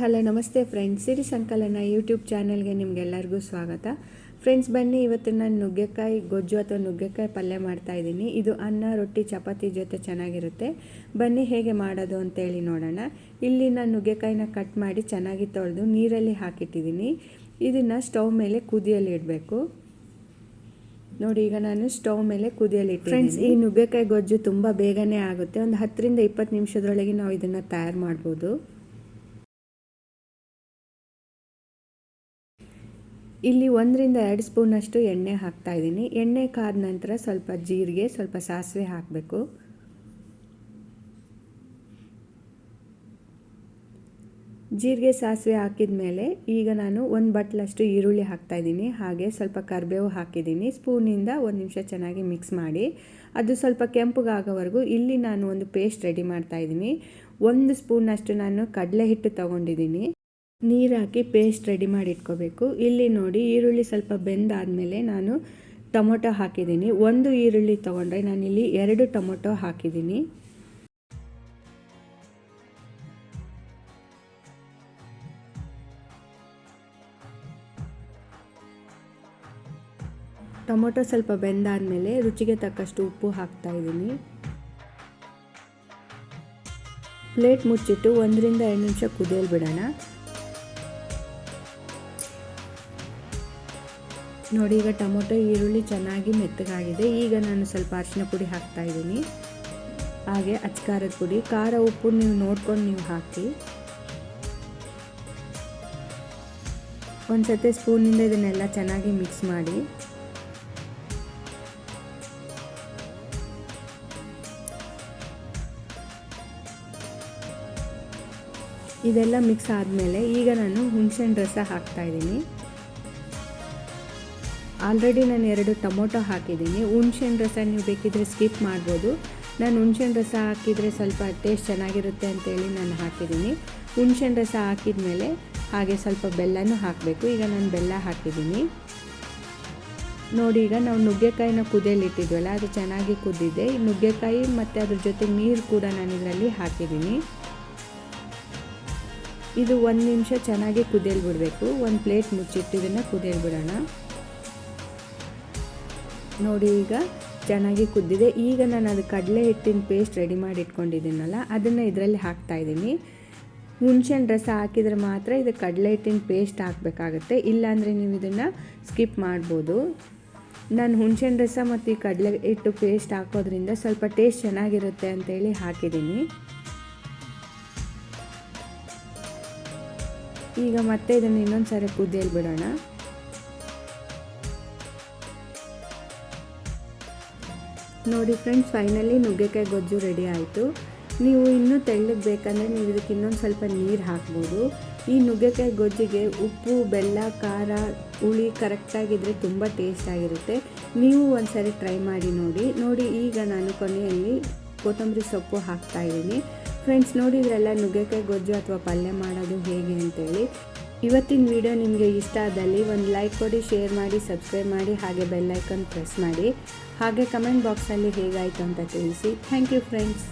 Hello, ನಮಸ್ತೆ friends. ಸಿರಿ ಸಂಕಲನ YouTube ಚಾನಲ್ಗೆ ನಿಮಗೆಲ್ಲರಿಗೂ ಸ್ವಾಗತ. ಫ್ರೆಂಡ್ಸ್, ಬನ್ನಿ, ಇವತ್ತು ನಾನು ನುಗ್ಗೆಕಾಯಿ, ಗೊಜ್ಜು ಅಥವಾ ನುಗ್ಗೆಕಾಯಿ ಪಲ್ಯ ಮಾಡ್ತಾ ಇದ್ದೀನಿ. ಇದು ಅನ್ನ, ರೊಟ್ಟಿ, ಚಪಾತಿ ಜೊತೆ ಚೆನ್ನಾಗಿರುತ್ತೆ. ಬನ್ನಿ, ಹೇಗೆ ಮಾಡೋದು ಅಂತೇಳಿ ನೋಡೋಣ. ಇಲ್ಲಿ ನಾನು ನುಗ್ಗೆಕಾಯಿನ ಕಟ್ ಮಾಡಿ ಚೆನ್ನಾಗಿ ತೊಳೆದು ನೀರಲ್ಲಿ ಹಾಕಿಟ್ಟಿದ್ದೀನಿ. ಇದನ್ನು ಸ್ಟವ್ ಮೇಲೆ ಕುದಿಯಲ್ಲಿ ಇಡಬೇಕು. ನೋಡಿ, ಈಗ ನಾನು ಸ್ಟವ್ ಮೇಲೆ ಕುದಿಯಲ್ಲಿ ಫ್ರೆಂಡ್ಸ್, ಈ ನುಗ್ಗೆಕಾಯಿ, ಗೊಜ್ಜು ತುಂಬ ಬೇಗನೆ ಆಗುತ್ತೆ. ಒಂದು ಹತ್ತರಿಂದ ಇಪ್ಪತ್ತು ನಿಮಿಷದೊಳಗೆ ನಾವು ಇದನ್ನು ತಯಾರು ಮಾಡ್ಬೋದು. ಇಲ್ಲಿ ಒಂದರಿಂದ ಎರಡು ಸ್ಪೂನಷ್ಟು ಎಣ್ಣೆ ಹಾಕ್ತಾ ಇದ್ದೀನಿ. ಎಣ್ಣೆ ಕಾದ ನಂತರ ಸ್ವಲ್ಪ ಜೀರಿಗೆ, ಸ್ವಲ್ಪ ಸಾಸಿವೆ ಹಾಕಬೇಕು. ಜೀರಿಗೆ, ಸಾಸಿವೆ ಹಾಕಿದ ಮೇಲೆ ಈಗ ನಾನು ಒಂದು ಬಟ್ಲಷ್ಟು ಈರುಳ್ಳಿ ಹಾಕ್ತಾ ಇದ್ದೀನಿ. ಹಾಗೆ ಸ್ವಲ್ಪ ಕರಿಬೇವು ಹಾಕಿದ್ದೀನಿ. ಸ್ಪೂನಿಂದ ಒಂದು ನಿಮಿಷ ಚೆನ್ನಾಗಿ ಮಿಕ್ಸ್ ಮಾಡಿ. ಅದು ಸ್ವಲ್ಪ ಕೆಂಪುಗಾಗೋವರೆಗೂ ಇಲ್ಲಿ ನಾನು ಒಂದು ಪೇಸ್ಟ್ ರೆಡಿ ಮಾಡ್ತಾ ಇದ್ದೀನಿ. ಒಂದು ಸ್ಪೂನಷ್ಟು ನಾನು ಕಡಲೆ ಹಿಟ್ಟು ತೊಗೊಂಡಿದ್ದೀನಿ. ನೀರು ಪೇಸ್ಟ್ ರೆಡಿ ಮಾಡಿ ಇಟ್ಕೋಬೇಕು ಇಲ್ಲಿ ನೋಡಿ ಈರುಳ್ಳಿ ಸ್ವಲ್ಪ ಬೆಂದಾದಮೇಲೆ ನಾನು ಟೊಮೊಟೊ ಹಾಕಿದ್ದೀನಿ. ಒಂದು ಈರುಳ್ಳಿ ತೊಗೊಂಡ್ರೆ ನಾನಿಲ್ಲಿ ಎರಡು ಟೊಮೊಟೊ ಹಾಕಿದ್ದೀನಿ. ಟೊಮೊಟೊ ಸ್ವಲ್ಪ ಬೆಂದಾದಮೇಲೆ ರುಚಿಗೆ ತಕ್ಕಷ್ಟು ಉಪ್ಪು ಹಾಕ್ತಾ ಇದ್ದೀನಿ. ಪ್ಲೇಟ್ ಮುಚ್ಚಿಟ್ಟು ಒಂದರಿಂದ ಎರಡು ನಿಮಿಷ ಕುದಿಯಲು ಬಿಡೋಣ ನೋಡಿ, ಈಗ ಟೊಮೊಟೊ, ಈರುಳ್ಳಿ ಚೆನ್ನಾಗಿ ಮೆತ್ತಗಾಗಿದೆ. ಈಗ ನಾನು ಸ್ವಲ್ಪ ಅರಿಶಿನ ಪುಡಿ ಹಾಕ್ತಾ ಇದ್ದೀನಿ. ಹಾಗೆ ಅಚ್ಕಾರದ ಪುಡಿ, ಖಾರ ಉಪ್ಪು ನೀವು ನೋಡ್ಕೊಂಡು ನೀವು ಹಾಕಿ. ಒಂದು ಸತಿ ಸ್ಪೂನಿಂದ ಇದನ್ನೆಲ್ಲ ಚೆನ್ನಾಗಿ ಮಿಕ್ಸ್ ಮಾಡಿ. ಇದೆಲ್ಲ ಮಿಕ್ಸ್ ಆದಮೇಲೆ ಈಗ ನಾನು ಹುಣಸೆಹಣ್ಣು ರಸ ಹಾಕ್ತಾ ಇದ್ದೀನಿ. ಆಲ್ರೆಡಿ ನಾನು ಎರಡು ಟೊಮೊಟೊ ಹಾಕಿದ್ದೀನಿ. ಹುಣ್ಸೆಹಣ್ಣು ರಸ ನೀವು ಬೇಕಿದ್ದರೆ ಸ್ಕಿಪ್ ಮಾಡ್ಬೋದು. ನಾನು ಹುಣ್ಸೆಹಣ್ಣು ರಸ ಹಾಕಿದರೆ ಸ್ವಲ್ಪ ಟೇಸ್ಟ್ ಚೆನ್ನಾಗಿರುತ್ತೆ ಅಂತೇಳಿ ನಾನು ಹಾಕಿದ್ದೀನಿ. ಹುಣ್ಸೆಹಣ್ಣು ರಸ ಹಾಕಿದ ಮೇಲೆ ಹಾಗೆ ಸ್ವಲ್ಪ ಬೆಲ್ಲನೂ ಹಾಕಬೇಕು. ಈಗ ನಾನು ಬೆಲ್ಲ ಹಾಕಿದ್ದೀನಿ. ನೋಡಿ, ಈಗ ನಾವು ನುಗ್ಗೆಕಾಯಿನ ಕುದಿಯಲ್ಲಿಟ್ಟಿದ್ವಲ್ಲ ಅದು ಚೆನ್ನಾಗಿ ಕುದ್ದಿದೆ ಈ ನುಗ್ಗೆಕಾಯಿ ಮತ್ತು ಅದ್ರ ಜೊತೆ ನೀರು ಕೂಡ ನಾನು ಇದರಲ್ಲಿ ಹಾಕಿದ್ದೀನಿ. ಇದು ಒಂದು ನಿಮಿಷ ಚೆನ್ನಾಗಿ ಕುದಿಯಲು ಬಿಡಬೇಕು. ಒಂದು ಪ್ಲೇಟ್ ಮುಚ್ಚಿಟ್ಟು ಇದನ್ನು ಕುದಿಯಲು ಬಿಡೋಣ. ನೋಡಿ ಈಗ ಚೆನ್ನಾಗಿ ಕುದ್ದಿದೆ. ಈಗ ನಾನು ಅದು ಕಡಲೆ ಹಿಟ್ಟಿನ ಪೇಸ್ಟ್ ರೆಡಿ ಮಾಡಿ ಇಟ್ಕೊಂಡಿದ್ದೀನಲ್ಲ, ಅದನ್ನು ಇದರಲ್ಲಿ ಹಾಕ್ತಾ ಇದ್ದೀನಿ. ರಸ ಹಾಕಿದರೆ ಮಾತ್ರ ಇದು ಕಡಲೆ ಹಿಟ್ಟಿನ ಪೇಸ್ಟ್ ಹಾಕಬೇಕಾಗತ್ತೆ. ಇಲ್ಲಾಂದರೆ ನೀವು ಇದನ್ನು ಸ್ಕಿಪ್ ಮಾಡ್ಬೋದು. ನಾನು ಹುಣ್ಸೆಹಣ್ಣು ರಸ ಮತ್ತು ಈ ಕಡಲೆ ಹಿಟ್ಟು ಪೇಸ್ಟ್ ಹಾಕೋದ್ರಿಂದ ಸ್ವಲ್ಪ ಟೇಸ್ಟ್ ಚೆನ್ನಾಗಿರುತ್ತೆ ಅಂತೇಳಿ ಹಾಕಿದ್ದೀನಿ. ಈಗ ಮತ್ತೆ ಇದನ್ನು ಇನ್ನೊಂದು ಸಾರಿ ಕುದಿಯಲ್ಲಿ ಬಿಡೋಣ. ನೋಡಿ ಫ್ರೆಂಡ್ಸ್ ಫೈನಲಿ ನುಗ್ಗೆಕಾಯಿ ಗೊಜ್ಜು ರೆಡಿ ಆಯಿತು. ನೀವು ಇನ್ನೂ ತೆಳ್ಳಗೆ ಬೇಕಂದರೆ ನೀವು ಇದಕ್ಕೆ ಇನ್ನೊಂದು ಸ್ವಲ್ಪ ನೀರು ಹಾಕ್ಬೋದು. ಈ ನುಗ್ಗೆಕಾಯಿ ಗೊಜ್ಜಿಗೆ ಉಪ್ಪು, ಬೆಲ್ಲ, ಖಾರ, ಹುಳಿ ಕರೆಕ್ಟಾಗಿದ್ದರೆ ತುಂಬ ಟೇಸ್ಟ್ ಆಗಿರುತ್ತೆ. ನೀವು ಒಂದು ಸರಿ ಟ್ರೈ ಮಾಡಿ ನೋಡಿ. ನೋಡಿ ಈಗ ನಾನು ಕೊನೆಯಲ್ಲಿ ಕೊತ್ತಂಬರಿ ಸೊಪ್ಪು ಹಾಕ್ತಾ ಇದ್ದೀನಿ. ಫ್ರೆಂಡ್ಸ್ ನೋಡಿದ್ರೆಲ್ಲ ನುಗ್ಗೆಕಾಯಿ ಗೊಜ್ಜು ಅಥವಾ ಪಲ್ಯ ಮಾಡೋದು ಹೇಗೆ ಅಂತೇಳಿ. ಇವತ್ತಿನ ವಿಡಿಯೋ ನಿಮಗೆ ಇಷ್ಟ ಆದಲ್ಲಿ ಒಂದು ಲೈಕ್ ಕೊಡಿ, ಶೇರ್ ಮಾಡಿ, ಸಬ್ಸ್ಕ್ರೈಬ್ ಮಾಡಿ, ಹಾಗೆ ಬೆಲ್ಲೈಕನ್ ಪ್ರೆಸ್ ಮಾಡಿ. ಹಾಗೆ ಕಮೆಂಟ್ ಬಾಕ್ಸಲ್ಲಿ ಹೇಗಾಯಿತು ಅಂತ ತಿಳಿಸಿ. Thank you friends.